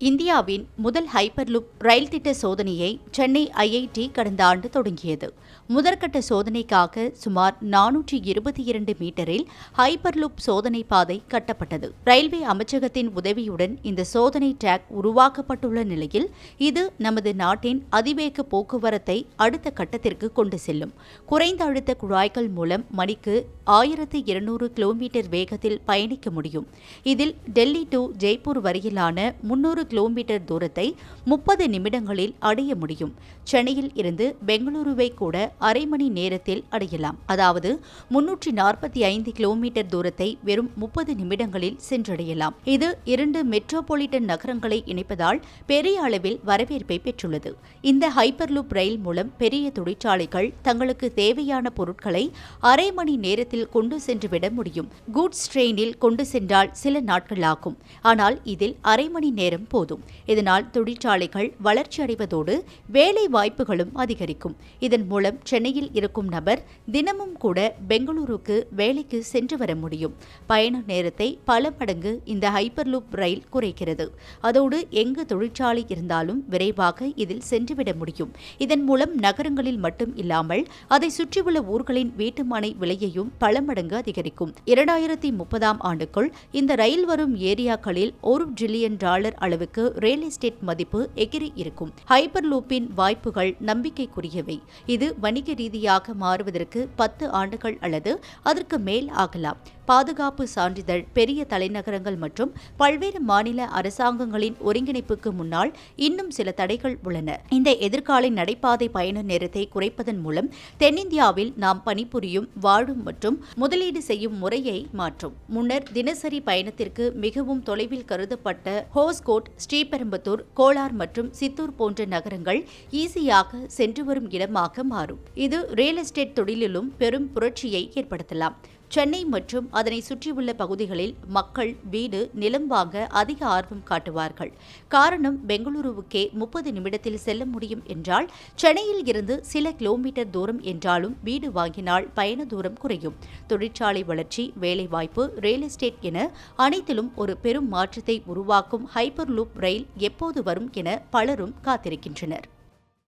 இந்தியாவின் முதல் ஹைப்பர்லூப் ரயில் திட்ட சோதனையை சென்னை ஐஐடி கடந்த ஆண்டு தொடங்கியது. முதற்கட்ட சோதனைக்காக சுமார் நானூற்றி இருபத்தி இரண்டு மீட்டரில் ஹைப்பர்லூப் சோதனை பாதை கட்டப்பட்டது. ரயில்வே அமைச்சகத்தின் உதவியுடன் இந்த சோதனை டிராக் உருவாக்கப்பட்டுள்ள நிலையில் இது நமது நாட்டின் அதிவேக போக்குவரத்தை அடுத்த கட்டத்திற்கு கொண்டு செல்லும். குறைந்த அழுத்த குழாய்கள் மூலம் மணிக்கு ஆயிரத்து இருநூறு கிலோமீட்டர் வேகத்தில் பயணிக்க முடியும். இதில் டெல்லி டு ஜெய்ப்பூர் வரையிலான முன்னூறு கிலோமீட்டர் தூரத்தை முப்பது நிமிடங்களில் அடைய முடியும். சென்னையில் இருந்து பெங்களூருவை கூட அரை மணி நேரத்தில் அடையலாம். அதாவது முன்னூற்றி நாற்பத்தி ஐந்து கிலோமீட்டர் தூரத்தை வெறும் முப்பது நிமிடங்களில் சென்றடையலாம். இது இரண்டு மெட்ரோபாலிட்டன் நகரங்களை இணைப்பதால் பெரிய அளவில் வரவேற்பை பெற்றுள்ளது. இந்த ஹைப்பர்லூப் ரயில் மூலம் பெரிய தொழிற்சாலைகள் தங்களுக்கு தேவையான பொருட்களை அரை மணி நேரத்தில் கொண்டு சென்றுவிட முடியும். கூட்ஸ் ட்ரெயினில் கொண்டு சென்றால் சில நாட்கள் ஆகும். ஆனால் இதில் அரை மணி நேரம் போதும். இதனால் தொழிற்சாலைகள் வளர்ச்சி அடைவதோடு வேலை வாய்ப்புகளும் அதிகரிக்கும். இதன் மூலம் சென்னையில் இருக்கும் நபர் தினமும் கூட பெங்களூருக்கு வேலைக்கு சென்று வர முடியும். பயண நேரத்தை பல மடங்கு இந்த ஹைப்பர் லூப் ரயில் குறைக்கிறது. அதோடு எங்கு தொழிற்சாலை இருந்தாலும் விரைவாக இதில் சென்றுவிட முடியும். இதன் மூலம் நகரங்களில் மட்டும் இல்லாமல் அதை சுற்றியுள்ள ஊர்களின் வீட்டுமனை விலையையும் பல மடங்கு அதிகரிக்கும். இரண்டாயிரத்தி முப்பதாம் ஆண்டுக்குள் இந்த ரயில் வரும் ஏரியாக்களில் ஒரு டிரில்லியன் டாலர் அளவு அளவுக்கு ரியல் எஸ்டேட் மதிப்பு எகிரி இருக்கும். ஹைப்பர் லூப்பின் வாய்ப்புகள் நம்பிக்கைக்குரியவை. இது வணிக ரீதியாக மாறுவதற்கு பத்து ஆண்டுகள் அல்லது அதற்கு மேல் ஆகலாம். பாதுகாப்பு சான்றிதழ் பெரிய தலைநகரங்கள் மற்றும் பல்வேறு மாநில அரசாங்கங்களின் ஒருங்கிணைப்புக்கு முன்னால் இன்னும் சில தடைகள் உள்ளன. இந்த எதிர்கால நடைபாதை பயண நேரத்தை குறைப்பதன் மூலம் தென்னிந்தியாவில் நாம் பணிபுரியும் வாழும் மற்றும் முதலீடு செய்யும் முறையை மாற்றும். முன்னர் தினசரி பயணத்திற்கு மிகவும் தொலைவில் கருதப்பட்ட ஹோஸ்கோட் ஸ்ரீபெரும்புத்தூர் கோலார் மற்றும் சித்தூர் போன்ற நகரங்கள் ஈஸியாக சென்று வரும் இடமாக மாறும். இது ரியல் எஸ்டேட் தொழிலிலும் பெரும் புரட்சியை ஏற்படுத்தலாம். சென்னை மற்றும் அதனை சுற்றியுள்ள பகுதிகளில் மக்கள் வீடு நிலம் வாங்க அதிக ஆர்வம் காட்டுவார்கள். காரணம் பெங்களூருவுக்கே முப்பது நிமிடத்தில் செல்ல முடியும் என்றால் சென்னையில் இருந்து சில கிலோமீட்டர் தூரம் என்றாலும் வீடு வாங்கினால் பயண தூரம் குறையும். தொழிற்சாலை வளர்ச்சி வேலைவாய்ப்பு ரியல் எஸ்டேட் என அனைத்திலும் ஒரு பெரும் மாற்றத்தை உருவாக்கும் ஹைப்பர் லூப் ரயில் எப்போது வரும் என பலரும் காத்திருக்கின்றனர்.